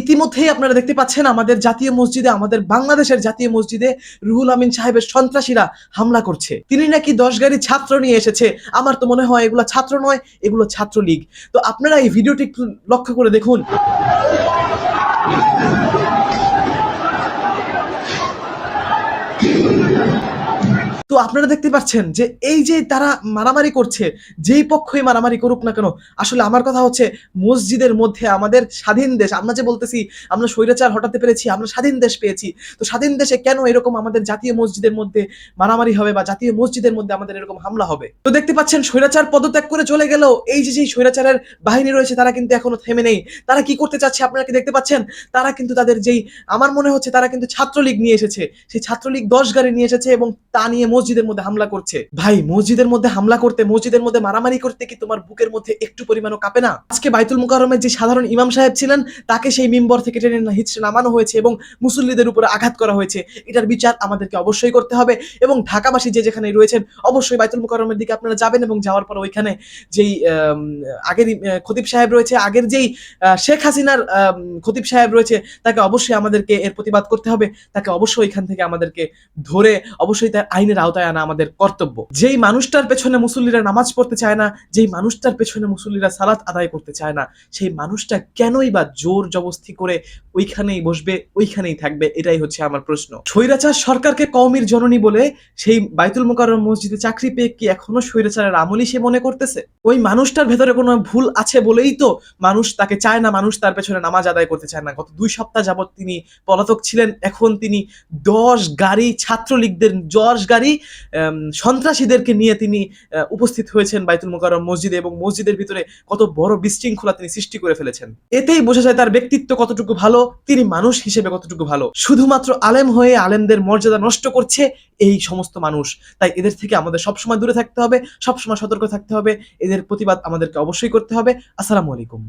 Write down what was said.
ইতিমধ্যেই আপনারা দেখতে পাচ্ছেন আমাদের জাতীয় মসজিদে, আমাদের বাংলাদেশের জাতীয় মসজিদে রুহুল আমিন সাহেবের সন্ত্রাসীরা হামলা করছে। তিনি নাকি দশ গাড়ি ছাত্র নিয়ে এসেছে। আমার তো মনে হয় এগুলো ছাত্র নয়, এগুলো ছাত্রলীগ। তো আপনারা এই ভিডিওটি একটু লক্ষ্য করে দেখুন। তো আপনারা দেখতে পাচ্ছেন যে এই যে তারা মারামারি করছে, যেই পক্ষই মারামারি করুক না কেন, আসলে আমার কথা হচ্ছে মসজিদের মধ্যে আমাদের স্বাধীন দেশ, আমরা যে বলতেছি, আমরা স্বৈরাচার হটাতে পেরেছি, আমরা স্বাধীন দেশ পেয়েছি, তো স্বাধীন দেশে কেন এরকম আমাদের জাতীয় মসজিদের মধ্যে মারামারি হবে বা জাতীয় মসজিদের মধ্যে আমাদের এরকম হামলা হবে? তো দেখতে পাচ্ছেন স্বৈরাচার পদত্যাগ করে চলে গেল, এই যে যে স্বৈরাচারের বাহিনী রয়েছে, তারা কিন্তু এখনও থেমে নেই। তারা কি করতে চাচ্ছে আপনারা কি দেখতে পাচ্ছেন? তারা কিন্তু তাদের যেই, আমার মনে হচ্ছে তারা কিন্তু ছাত্রলীগ নিয়ে এসেছে, সেই ছাত্রলীগ দশ গাড়ি নিয়ে এসেছে এবং তা নিয়ে মসজিদের মধ্যে হামলা করছে। ভাই, মসজিদের মধ্যে হামলা করতে, মসজিদের মধ্যে মারামারি করতে কি তোমার বুকের মধ্যে একটু পরিমাণও কাঁপে না? আজকে বাইতুল মুকাররমের যে সাধারণ ইমাম সাহেব ছিলেন, তাকে সেই মিম্বর থেকে টেনে হিচড়ে নামানো হয়েছে এবং মুসল্লিদের উপরে আঘাত করা হয়েছে। এটার বিচার আমাদেরকে অবশ্যই করতে হবে এবং ঢাকাবাসী যে যেখানে রয়েছেন, অবশ্যই বাইতুল মুকাররমের দিকে আপনারা যাবেন এবং যাওয়ার পর ওইখানে যেই আগের খতিব সাহেব রয়েছে, আগের যেই শেখ হাসিনার খতিব সাহেব রয়েছে, তাকে অবশ্যই আমাদেরকে এর প্রতিবাদ করতে হবে। তাকে অবশ্যই এখান থেকে আমাদেরকে ধরে, অবশ্যই তার আইনের আওতায় আনা আমাদের কর্তব্য। যেই মানুষটার পেছনে মুসল্লিরা নামাজ পড়তে চায় না, যেই মানুষটার পেছনে মুসল্লিরা সালাত আদায় করতে চায় না, সেই মানুষটা কেনই বা জোর জবস্তি করে ওইখানেই বসবে, ওইখানেই থাকবে, এটাই হচ্ছে আমার প্রশ্ন। স্বৈরাচার সরকারকে কওমির জননী বলে সেই বাইতুল মোকাররম মসজিদে চাকরি পেয়ে কি এখনও স্বৈরাচারের আমলই সে মনে করতেছে? ওই মানুষটার ভেতরে কোনো ভুল আছে বলেই তো মানুষ তাকে চায় না, মানুষ তার পেছনে নামাজ আদায় করতে চায় না। গত দুই সপ্তাহ যাবত তিনি পলাতক ছিলেন, এখন তিনি দশ গাড়ি ছাত্রলীগদের, দশ গাড়ি সন্ত্রাসীদেরকে নিয়ে তিনি উপস্থিত হয়েছেন বাইতুল মোকাররম মসজিদে এবং মসজিদের ভিতরে কত বড় বিশৃঙ্খলা তিনি সৃষ্টি করে ফেলেছেন। এতেই বোঝা যায় তার ব্যক্তিত্ব কতটুকু ভালো, তিনি মানুষ হিসেবে কতটুকু ভালো। শুধুমাত্র আলেম হয়ে আলেমদের মর্যাদা নষ্ট করছে এই সমস্ত মানুষ। তাই এদের থেকে আমাদের সবসময় দূরে থাকতে হবে, সবসময় সতর্ক থাকতে হবে। এদের প্রতিবাদ আমাদেরকে অবশ্যই করতে হবে। আসসালামু আলাইকুম।